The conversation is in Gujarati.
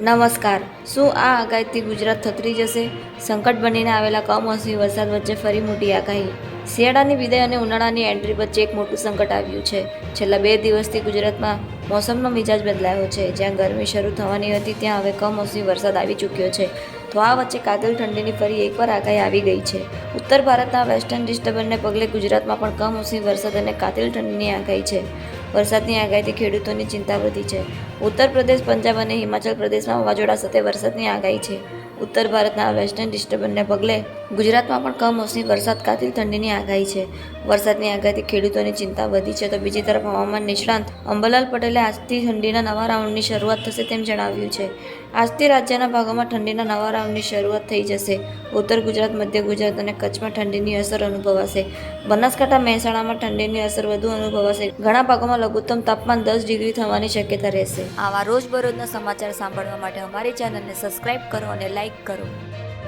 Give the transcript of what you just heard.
નમસ્કાર. શું આ આગાહીથી ગુજરાત થતરી જશે? સંકટ બનીને આવેલા કમોસમી વરસાદ વચ્ચે ફરી મોટી આગાહી. શિયાળાની વિદાય અને ઉનાળાની એન્ટ્રી વચ્ચે એક મોટું સંકટ આવ્યું છે. છેલ્લા બે દિવસથી ગુજરાતમાં મોસમનો મિજાજ બદલાયો છે. જ્યાં ગરમી શરૂ થવાની હતી, ત્યાં હવે કમોસમી વરસાદ આવી ચૂક્યો છે. તો આ વચ્ચે કાતિલ ઠંડીની ફરી એકવાર આગાહી આવી ગઈ છે. ઉત્તર ભારતના વેસ્ટર્ન ડિસ્ટર્બન્સને પગલે ગુજરાતમાં પણ કમોસમી વરસાદ અને કાતિલ ઠંડીની આગાહી છે. વરસાદની આગાહીથી ખેડૂતોની ચિંતા વધી છે. ઉત્તર પ્રદેશ, પંજાબ અને હિમાચલ પ્રદેશમાં વાવાઝોડા સાથે વરસાદની આગાહી છે. ઉત્તર ભારતના વેસ્ટર્ન ડિસ્ટર્બન્સને પગલે ગુજરાતમાં પણ કમોસમી વરસાદ કાતિલ ઠંડીની આગાહી છે. વરસાદની આગાહીથી ખેડૂતોની ચિંતા વધી છે તો બીજી તરફ હવામાન નિષ્ણાંત અંબલાલ પટેલે આજથી ઠંડીના નવા રાઉન્ડની શરૂઆત થશે તેમ જણાવ્યું છે. આજથી રાજ્યના ભાગોમાં ઠંડીના નવા રાઉન્ડની શરૂઆત થઈ જશે. ઉત્તર ગુજરાત, મધ્ય ગુજરાત અને કચ્છમાં ઠંડીની અસર અનુભવાશે. બનાસકાંઠા મહેસાણામાં ઠંડીની અસર વધુ અનુભવાશે. ઘણા ભાગોમાં લઘુત્તમ તાપમાન દસ ડિગ્રી થવાની શક્યતા રહેશે. આવા રોજબરોજના સમાચાર સાંભળવા માટે અમારી ચેનલને સબસ્ક્રાઇબ કરો અને લાઇક કરો.